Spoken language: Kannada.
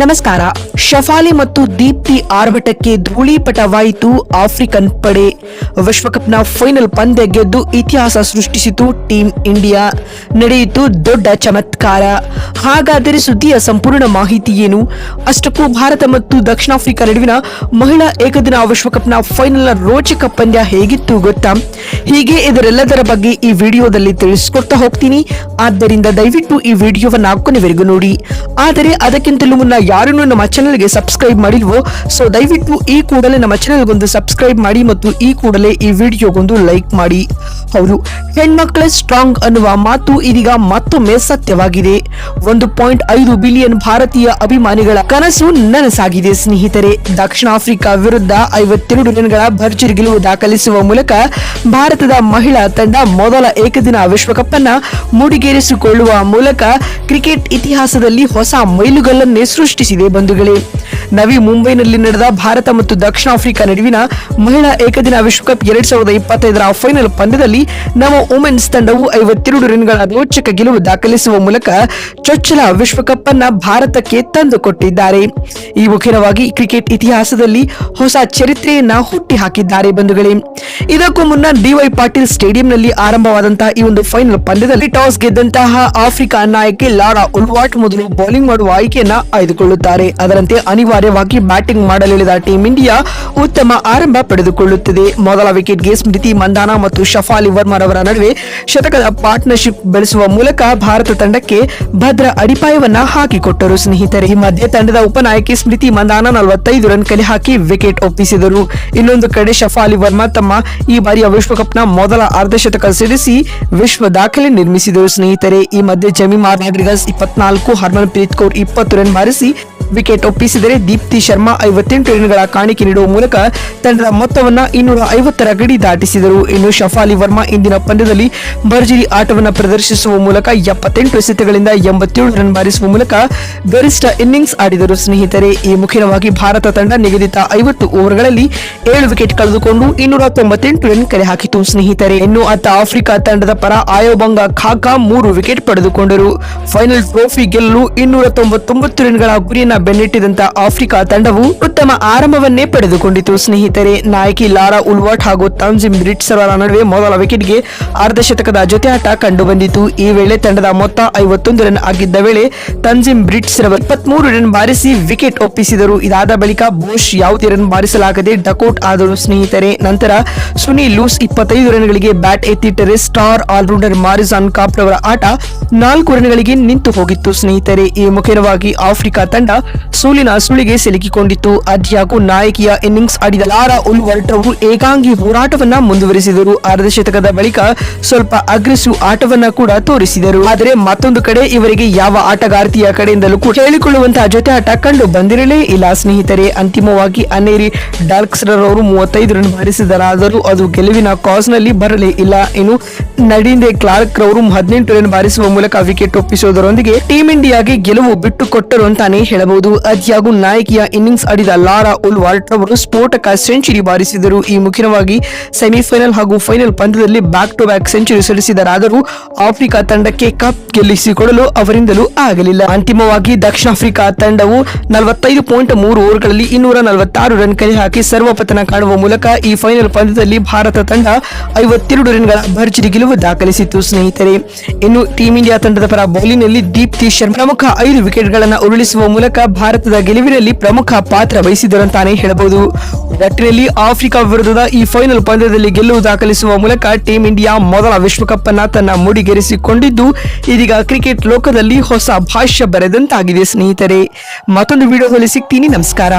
ನಮಸ್ಕಾರ. ಶಫಾಲಿ ಮತ್ತು ದೀಪ್ತಿ ಆರ್ಭಟಕ್ಕೆ ಧೂಳಿಪಟವಾಯಿತು ಆಫ್ರಿಕನ್ ಪಡೆ. ವಿಶ್ವಕಪ್ನ ಫೈನಲ್ ಪಂದ್ಯ ಗೆದ್ದು ಇತಿಹಾಸ ಸೃಷ್ಟಿಸಿತು ಟೀಂ ಇಂಡಿಯಾ. ನಡೆಯಿತು ದೊಡ್ಡ ಚಮತ್ಕಾರ. ಹಾಗಾದರೆ ಸುದ್ದಿಯ ಸಂಪೂರ್ಣ ಮಾಹಿತಿ ಏನು? ಅಷ್ಟಕ್ಕೂ ಭಾರತ ಮತ್ತು ದಕ್ಷಿಣ ಆಫ್ರಿಕಾ ನಡುವಿನ ಮಹಿಳಾ ಏಕದಿನ ವಿಶ್ವಕಪ್ನ ಫೈನಲ್ನ ರೋಚಕ ಪಂದ್ಯ ಹೇಗಿತ್ತು ಗೊತ್ತಾ? ಹೀಗೆ ಇದರೆಲ್ಲದರ ಬಗ್ಗೆ ಈ ವಿಡಿಯೋದಲ್ಲಿ ತಿಳಿಸಿಕೊಡ್ತಾ ಹೋಗ್ತೀನಿ. ಆದ್ದರಿಂದ ದಯವಿಟ್ಟು ಈ ವಿಡಿಯೋವನ್ನು ಕೊನೆವರೆಗೂ ನೋಡಿ. ಆದರೆ ಅದಕ್ಕಿಂತಲೂ ಮುನ್ನ ಯಾರನ್ನು ನಮ್ಮ ಚಾನೆಲ್ಗೆ ಸಬ್ಸ್ಕ್ರೈಬ್ ಮಾಡಿಲ್ವೋ ಸೊ ದಯವಿಟ್ಟು ಈ ಕೂಡಲೇ ನಮ್ಮ ಚಾನಲ್ಗೊಂದು ಸಬ್ಸ್ಕ್ರೈಬ್ ಮಾಡಿ ಮತ್ತು ಈ ಕೂಡಲೇ ಈ ವಿಡಿಯೋಗೊಂದು ಲೈಕ್ ಮಾಡಿ. ಹೌದು, ಹೆಣ್ಮಕ್ಳೇ ಸ್ಟ್ರಾಂಗ್ ಅನ್ನುವ ಮಾತು ಇದೀಗ ಮತ್ತೊಮ್ಮೆ ಸತ್ಯವಾಗಿದೆ. ಒಂದು ಪಾಯಿಂಟ್ ಐದು ಬಿಲಿಯನ್ ಭಾರತೀಯ ಅಭಿಮಾನಿಗಳ ಕನಸು ನನಸಾಗಿದೆ ಸ್ನೇಹಿತರೆ. ದಕ್ಷಿಣ ಆಫ್ರಿಕಾ ವಿರುದ್ಧ ಐವತ್ತೆರಡು ರನ್ಗಳ ಭರ್ಜರಿ ಗೆಲುವು ದಾಖಲಿಸುವ ಮೂಲಕ ಭಾರತದ ಮಹಿಳಾ ತಂಡ ಮೊದಲ ಏಕದಿನ ವಿಶ್ವಕಪ್ ಅನ್ನ ಮುಡಿಗೇರಿಸಿಕೊಳ್ಳುವ ಮೂಲಕ ಕ್ರಿಕೆಟ್ ಇತಿಹಾಸದಲ್ಲಿ ಹೊಸ ಮೈಲುಗಲ್ಲನ್ನೇ ಸೃಷ್ಟಿಸಿದೆ ಬಂಧುಗಳೇ. ನವಿ ಮುಂಬೈನಲ್ಲಿ ನಡೆದ ಭಾರತ ಮತ್ತು ದಕ್ಷಿಣ ಆಫ್ರಿಕಾ ನಡುವಿನ ಮಹಿಳಾ ಏಕದಿನ ವಿಶ್ವಕಪ್ ಎರಡ್ ಸಾವಿರದ ಇಪ್ಪತ್ತೈದರ ಫೈನಲ್ ಪಂದ್ಯದಲ್ಲಿ ನಮ್ಮ ವುಮೆನ್ಸ್ ತಂಡವು ಐವತ್ತೆರಡು ರನ್ಗಳ ರೋಚಕ ಗೆಲುವು ದಾಖಲಿಸುವ ಮೂಲಕ ಚೊಚ್ಚಲ ವಿಶ್ವಕಪ್ ಅನ್ನ ಭಾರತಕ್ಕೆ ತಂದುಕೊಟ್ಟಿದ್ದಾರೆ ಈ ಮುಖ್ಯವಾಗಿ ಕ್ರಿಕೆಟ್ ಇತಿಹಾಸದಲ್ಲಿ ಹೊಸ ಚರಿತ್ರೆಯನ್ನ ಹುಟ್ಟಿ ಹಾಕಿದ್ದಾರೆ ಬಂಧುಗಳೇ. ಇದಕ್ಕೂ ಮುನ್ನ ಡಿವೈ ಪಾಟೀಲ್ ಸ್ಟೇಡಿಯಂನಲ್ಲಿ ಆರಂಭವಾದಂತಹ ಈ ಒಂದು ಫೈನಲ್ ಪಂದ್ಯದಲ್ಲಿ ಟಾಸ್ ಗೆದ್ದಂತಹ ಆಫ್ರಿಕಾ ನಾಯಕಿ ಲಾರಾ ಉಲ್ವಾಟ್ ಮೊದಲು ಬೌಲಿಂಗ್ ಮಾಡುವ ಆಯ್ಕೆಯನ್ನ ಆಯ್ದುಕೊಳ್ಳುತ್ತಾರೆ ಅದರಂತೆ ಅನಿವಾರ್ಯವಾಗಿ ಬ್ಯಾಟಿಂಗ್ ಮಾಡಲಿಳಿದ ಟೀಂ ಇಂಡಿಯಾ ಉತ್ತಮ ಆರಂಭ ಪಡೆದುಕೊಳ್ಳುತ್ತದೆ. ಮೊದಲ ವಿಕೆಟ್ಗೆ ಸ್ಮೃತಿ ಮಂದಾನ ಮತ್ತು ಶಫಾಲಿ ವರ್ಮರವರ ನಡುವೆ ಶತಕದ ಪಾರ್ಟ್ನರ್ಶಿಪ್ ಬೆಳೆಸುವ ಮೂಲಕ ಭಾರತ ತಂಡಕ್ಕೆ ಭದ್ರ ಅಡಿಪಾಯವನ್ನ ಹಾಕಿಕೊಟ್ಟರು ಸ್ನೇಹಿತರೆ. ಈ ಮಧ್ಯೆ ತಂಡದ ಉಪನಾಯಕಿ ಸ್ಮೃತಿ ಮಂದಾನ ನಲವತ್ತೈದು ರನ್ ಕಲೆ ಹಾಕಿ ವಿಕೆಟ್ ಒಪ್ಪಿಸಿದರು. ಇನ್ನೊಂದು ಕಡೆ ಶಫಾಲಿ ವರ್ಮಾ ತಮ್ಮ ಈ ಬಾರಿಯ ವಿಶ್ವಕಪ್ನ ಮೊದಲ ಅರ್ಧಶತಕ ಸಿಡಿಸಿ ವಿಶ್ವ ದಾಖಲೆ ನಿರ್ಮಿಸಿದರು. ಸ್ನೇಹಿತರೆ, ಈ ಮಧ್ಯೆ ಜಮೀಮಾರ್ ರಾಡ್ರಿಗಸ್ ಇಪ್ಪತ್ನಾಲ್ಕು ಹರ್ಮನ್ ಪ್ರೀತ್ ಕೌರ್ ಇಪ್ಪತ್ತು ರನ್ ಬಾರಿಸಿ ವಿಕೆಟ್ ಒಪ್ಪಿಸಿದರೆ ದೀಪ್ತಿ ಶರ್ಮಾ ಐವತ್ತೆಂಟು ರನ್ಗಳ ಕಾಣಿಕೆ ನೀಡುವ ಮೂಲಕ ತಂಡದ ಮೊತ್ತವನ್ನ ಇನ್ನೂರ ಐವತ್ತರ ಗಡಿ ದಾಟಿಸಿದರು. ಇನ್ನು ಶಫಾಲಿ ವರ್ಮಾ ಇಂದಿನ ಪಂದ್ಯದಲ್ಲಿ ಭರ್ಜರಿ ಆಟವನ್ನು ಪ್ರದರ್ಶಿಸುವ ಮೂಲಕ ಎಪ್ಪತ್ತೆಂಟು ಎಸೆತಗಳಿಂದ ಎಂಬತ್ತೇಳು ರನ್ ಬಾರಿಸುವ ಮೂಲಕ ಗರಿಷ್ಠ ಇನ್ನಿಂಗ್ಸ್ ಆಡಿದರು. ಸ್ನೇಹಿತರೆ, ಈ ಮುಖ್ಯವಾಗಿ ಭಾರತ ತಂಡ ನಿಗದಿತ ಐವತ್ತು ಓವರ್ಗಳಲ್ಲಿ ಏಳು ವಿಕೆಟ್ ಕಳೆದುಕೊಂಡು ಇನ್ನೂರ ತೊಂಬತ್ತೆಂಟು ರನ್ ಕಲೆ ಹಾಕಿತು. ಸ್ನೇಹಿತರೆ, ಇನ್ನು ಅತ್ತ ಆಫ್ರಿಕಾ ತಂಡದ ಪರ ಆಯೋಬಂಗ ಖಾಕಾ ಮೂರು ವಿಕೆಟ್ ಪಡೆದುಕೊಂಡರು. ಫೈನಲ್ ಟ್ರೋಫಿ ಗೆಲ್ಲಲು ಇನ್ನೂರ ತೊಂಬತ್ತೊಂಬತ್ತು ರನ್ಗಳ ಗುರಿಯನ್ನ ಬೆನ್ನಟ್ಟಿದಂತ ಆಫ್ರಿಕಾ ತಂಡವು ಉತ್ತಮ ಆರಂಭವನ್ನೇ ಪಡೆದುಕೊಂಡಿತು. ಸ್ನೇಹಿತರೆ, ನಾಯಕಿ ಲಾರಾ ಉಲ್ವಾಟ್ ಹಾಗೂ ತಂಜಿಮ್ ಬ್ರಿಟ್ಸ್ ಅವರ ನಡುವೆ ಮೊದಲ ವಿಕೆಟ್ಗೆ ಅರ್ಧಶತಕದ ಜೊತೆ ಆಟ ಕಂಡುಬಂದಿತು. ಈ ವೇಳೆ ತಂಡದ ಮೊತ್ತ ಐವತ್ತೊಂದು ರನ್ ಆಗಿದ್ದ ವೇಳೆ ತಂಜಿಮ್ ಬ್ರಿಟ್ಸ್ ರವರು ಇಪ್ಪತ್ಮೂರು ರನ್ ಬಾರಿಸಿ ವಿಕೆಟ್ ಒಪ್ಪಿಸಿದರು. ಇದಾದ ಬಳಿಕ ಬೋಶ್ ಯಾವುದೇ ರನ್ ಬಾರಿಸಲಾಗದೆ ಡಕೌಟ್ ಆದರು ಸ್ನೇಹಿತರೆ, ನಂತರ ಸುನಿ ಲೂಸ್ ಇಪ್ಪತ್ತೈದು ರನ್ಗಳಿಗೆ bat ಎತ್ತಿಟ್ಟರೆ star all rounder Marizanne Kapp ಅವರ ಆಟ ನಾಲ್ಕು ರನ್ಗಳಿಗೆ ನಿಂತು ಹೋಗಿತ್ತು. ಸ್ನೇಹಿತರೆ, ಈ ಮುಖ್ಯವಾಗಿ ಆಫ್ರಿಕಾ ತಂಡ ಸೋಲಿನ ಸುಳಿಗೆ ಸಿಲುಕಿಕೊಂಡಿತ್ತು ಅದ್ಯಾಗೂ ನಾಯಕಿಯ ಇನ್ನಿಂಗ್ಸ್ ಆಡಿದ ಲಾರಾ ಉಲ್ವರ್ಟ್ ಏಕಾಂಗಿ ಹೋರಾಟವನ್ನ ಮುಂದುವರಿಸಿದರು. ಅರ್ಧಶತಕದ ಬಳಿಕ ಸ್ವಲ್ಪ ಅಗ್ರೆಸಿವ್ ಆಟವನ್ನ ಕೂಡ ತೋರಿಸಿದರು. ಆದರೆ ಮತ್ತೊಂದು ಕಡೆ ಇವರಿಗೆ ಯಾವ ಆಟಗಾರ್ತಿಯ ಕಡೆಯಿಂದಲೂ ಕೂಡ ಹೇಳಿಕೊಳ್ಳುವಂತಹ ಜೊತೆ ಆಟ ಕಂಡು ಬಂದಿರಲೇ ಇಲ್ಲ. ಸ್ನೇಹಿತರೆ, ಅಂತಿಮವಾಗಿ ಅನೇರಿ ಡಾರ್ಕ್ಸ್ರರ್ ಅವರು ಮೂವತ್ತೈದು ರನ್ ಬಾರಿಸಿದರಾದರೂ ಅದು ಗೆಲುವಿನ ಕಾಸ್ನಲ್ಲಿ ಬರಲೇ ಇಲ್ಲ. ಇನ್ನು ನಡಿಂದೆ ಕ್ಲಾರ್ಕ್ ರವರು ಹದಿನೆಂಟು ರನ್ ಬಾರಿಸುವ ಮೂಲಕ ವಿಕೆಟ್ ಒಪ್ಪಿಸುವುದರೊಂದಿಗೆ ಟೀಂ ಇಂಡಿಯಾಗೆ ಗೆಲುವು ಬಿಟ್ಟು ಕೊಟ್ಟರು ಅಂತಾನೆ ಹೇಳಬಹುದು. ಅದ್ಯಾಗೂ ನಾಯಕಿಯ ಇನ್ನಿಂಗ್ಸ್ ಆಡಿದ ಲಾರಾ ಉಲ್ವಾಲ್ಟ್ ಅವರು ಸ್ಫೋಟಕ ಸೆಂಚುರಿ ಬಾರಿಸಿದರು. ಈ ಮುಖ್ಯವಾಗಿ ಸೆಮಿಫೈನಲ್ ಹಾಗೂ ಫೈನಲ್ ಪಂದ್ಯದಲ್ಲಿ ಬ್ಯಾಕ್ ಟು ಬ್ಯಾಕ್ ಸೆಂಚುರಿ ಸಲ್ಲಿಸಿದರಾದರೂ ಆಫ್ರಿಕಾ ತಂಡಕ್ಕೆ ಕಪ್ ಗೆಲ್ಲಿಸಿಕೊಡಲು ಅವರಿಂದಲೂ ಆಗಲಿಲ್ಲ. ಅಂತಿಮವಾಗಿ ದಕ್ಷಿಣ ಆಫ್ರಿಕಾ ತಂಡವು ನಲವತ್ತೈದು ಪಾಯಿಂಟ್ ಮೂರು ಓವರ್ಗಳಲ್ಲಿ ಇನ್ನೂರ ನಲವತ್ತಾರು ರನ್ ಕಲೆ ಹಾಕಿ ಸರ್ವಪತನ ಕಾಣುವ ಮೂಲಕ ಈ ಫೈನಲ್ ಪಂದ್ಯದಲ್ಲಿ ಭಾರತ ತಂಡ ಐವತ್ತೆರಡು ರನ್ಗಳ ಭರ್ಜರಿ ಗೆಲುವು ದಾಖಲಿಸಿತು ಸ್ನೇಹಿತರೆ, ಇನ್ನು ಟೀಂ ಇಂಡಿಯಾ ತಂಡದ ಪರ ಬೌಲಿಂಗ್ನಲ್ಲಿ ದೀಪ್ತಿ ಶರ್ಮಾ ಪ್ರಮುಖ ಐದು ವಿಕೆಟ್ಗಳನ್ನು ಉರುಳಿಸುವ ಮೂಲಕ ಭಾರತದ ಗೆಲುವಿನಲ್ಲಿ ಪ್ರಮುಖ ಪಾತ್ರ ವಹಿಸಿದರು ಅಂತಾನೆ ಹೇಳಬಹುದು. ಒಟ್ಟಿನಲ್ಲಿ ಆಫ್ರಿಕಾ ವಿರುದ್ಧದ ಈ ಫೈನಲ್ ಪಂದ್ಯದಲ್ಲಿ ಗೆಲುವು ದಾಖಲಿಸುವ ಮೂಲಕ ಟೀಂ ಇಂಡಿಯಾ ಮೊದಲ ವಿಶ್ವಕಪ್ ಅನ್ನ ತನ್ನ ಮುಡಿಗೇರಿಸಿಕೊಂಡಿದ್ದು, ಇದೀಗ ಕ್ರಿಕೆಟ್ ಲೋಕದಲ್ಲಿ ಹೊಸ ಭಾಷ್ಯ ಬರೆದಂತಾಗಿದೆ ಸ್ನೇಹಿತರೆ. ಮತ್ತೊಂದು ವಿಡಿಯೋದಲ್ಲಿ ಸಿಗ್ತೀನಿ. ನಮಸ್ಕಾರ.